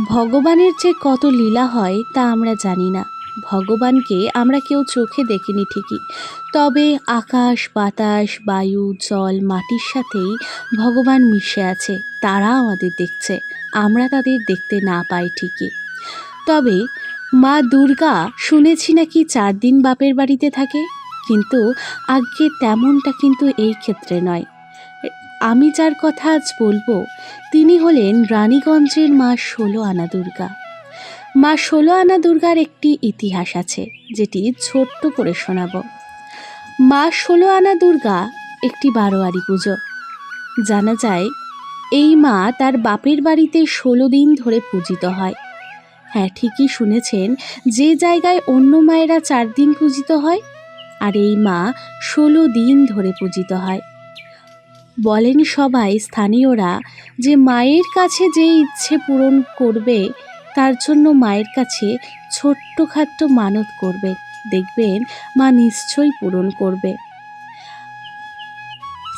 ভগবানের যে কত লীলা হয় তা আমরা জানি না। ভগবানকে আমরা কেউ চোখে দেখিনি ঠিকই। তবে আকাশ, বাতাস, বায়ু, জল, মাটির সাথেই ভগবান মিশে আছে। তারা আমাদের দেখছে। আমরা তাদের দেখতে না পাই ঠিকই। তবে মা দুর্গা শুনেছি নাকি চার দিন বাপের বাড়িতে থাকে? কিন্তু আগে তেমনটা কিন্তু এই ক্ষেত্রে নয়। আমি যার কথা আজ বলব, তিনি হলেন রানীগঞ্জের মা ষোলো আনা দুর্গা। মা ষোলো আনা দুর্গার একটি ইতিহাস আছে, যেটি ছোট্ট করে শোনাব। মা ষোলো আনা দুর্গা একটি বারোয়ারি পুজো। জানা যায়, এই মা তার বাপের বাড়িতে ষোলো দিন ধরে পূজিত হয়। হ্যাঁ ঠিকই শুনেছেন, যে জায়গায় অন্য মায়েরা চার দিন পূজিত হয়, আর এই মা ষোলো দিন ধরে পূজিত হয়। বলেন সবাই স্থানীয়রা যে মায়ের কাছে যে ইচ্ছে পূরণ করবে, তার জন্য মায়ের কাছে ছোট্টখাট্ট মানত করবে। দেখবেন মা নিশ্চয়ই পূরণ করবে।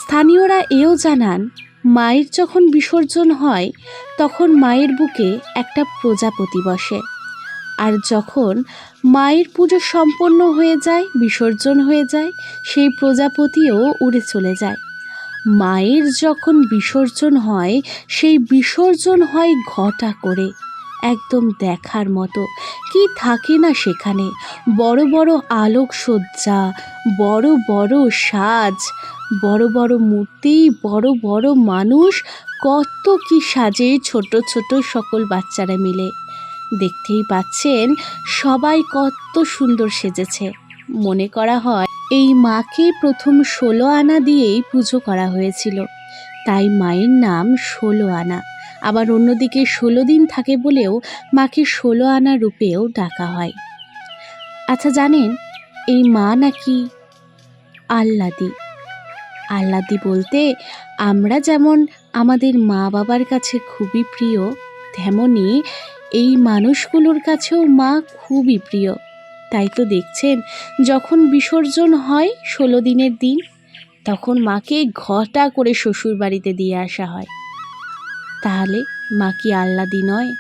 স্থানীয়রা এও জানান, মায়ের যখন বিসর্জন হয়, তখন মায়ের বুকে একটা প্রজাপতি বসে। আর যখন মায়ের পুজো সম্পন্ন হয়ে যায়, বিসর্জন হয়ে যায়, সেই প্রজাপতিও উড়ে চলে যায়। মায়ের যখন বিসর্জন হয়, সেই বিসর্জন হয় ঘটা করে, একদম দেখার মতো। কি থাকে না সেখানে? বড় বড় আলোকসজ্জা, বড় বড় সাজ, বড় বড় মূর্তি, বড় বড় মানুষ, কত কি সাজে ছোট ছোট সকল বাচ্চারা মিলে। দেখতেই পাচ্ছেন, সবাই কত সুন্দর সেজেছে। মনে করা হয় এই মাকে প্রথম ষোলো আনা দিয়েই পুজো করা হয়েছিল। তাই মায়ের নাম ষোলো আনা। আবার অন্যদিকে ষোলো দিন থাকে বলেও মাকে ষোলো আনা রূপেও ডাকা হয়। আচ্ছা জানেন, এই মা নাকি আল্লাদি আল্লাদি বলতে আমরা যেমন আমাদের মা বাবার কাছে খুবই প্রিয় তেমনই এই মানুষগুলোর কাছেও মা খুবই প্রিয়। তাই তো দেখছেন, যখন বিসর্জন হয় ষোলো দিনের দিন, তখন মাকে ঘটা করে শ্বশুর বাড়িতে দিয়ে আসা হয়। তাহলে মা কি আহ্লাদি নয়?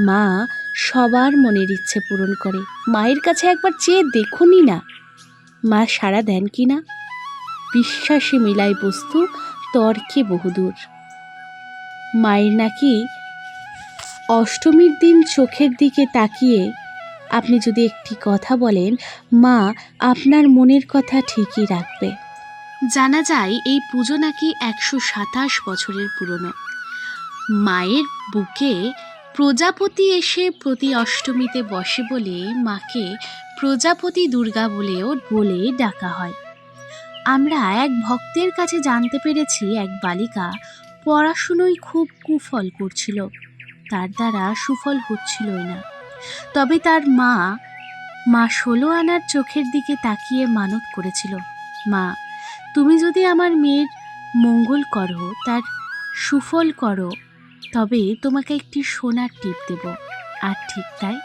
মা সবার মনের ইচ্ছে পূরণ করে। মায়ের কাছে একবার চেয়ে দেখুনই না। মা সাড়া দেন কি না? বিশ্বাসে মিলাই বস্তু, তর্কে বহুদূর। মায়ের নাকি অষ্টমীর দিন চোখের দিকে তাকিয়ে আপনি যদি একটি কথা বলেন, মা আপনার মনের কথা ঠিকই রাখবে। জানা যায় এই পুজো নাকি একশো সাতাশ বছরের পুরনো। মায়ের বুকে প্রজাপতি এসে প্রতি অষ্টমীতে বসে বলে মাকে প্রজাপতি দুর্গা বলেও বলে ডাকা হয়। আমরা এক ভক্তের কাছে জানতে পেরেছি এক বালিকা পড়াশুনোয় খুব কুফল করছিল। তার দ্বারা সুফল হচ্ছিলই না। তবে তার মা মা ষোলো আনার চোখের দিকে তাকিয়ে মানত করেছিল। মা, তুমি যদি আমার মেয়ের মঙ্গল করো, তার সুফল করো, তবে তোমাকে একটি সোনার টিপ দেব। আর ঠিক তাই,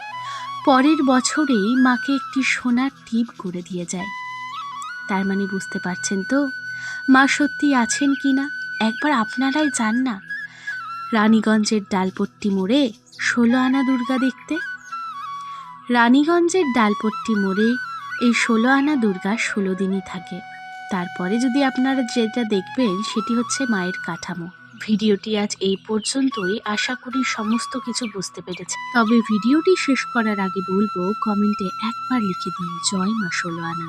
পরের বছরেই মাকে একটি সোনার টিপ করে দিয়ে যায়। তার মানে বুঝতে পারছেন তো, মা সত্যি আছেন কি না? একবার আপনারাই যান না। রানীগঞ্জের ডালপট্টি মোড়ে ষোলো আনা দুর্গা দেখতে রানীগঞ্জের ডালপট্টি মোড়ে এই ষোলো আনা দুর্গা ষোলো দিনই থাকে। তারপরে যদি আপনারা যেটা দেখবেন, সেটি হচ্ছে মায়ের কাঠামো। ভিডিওটি আজ এই পর্যন্তই। আশা করি সমস্ত কিছু বুঝতে পেরেছে তবে ভিডিওটি শেষ করার আগে বলব, কমেন্টে একবার লিখে দিন, জয় মা ষোলো আনা।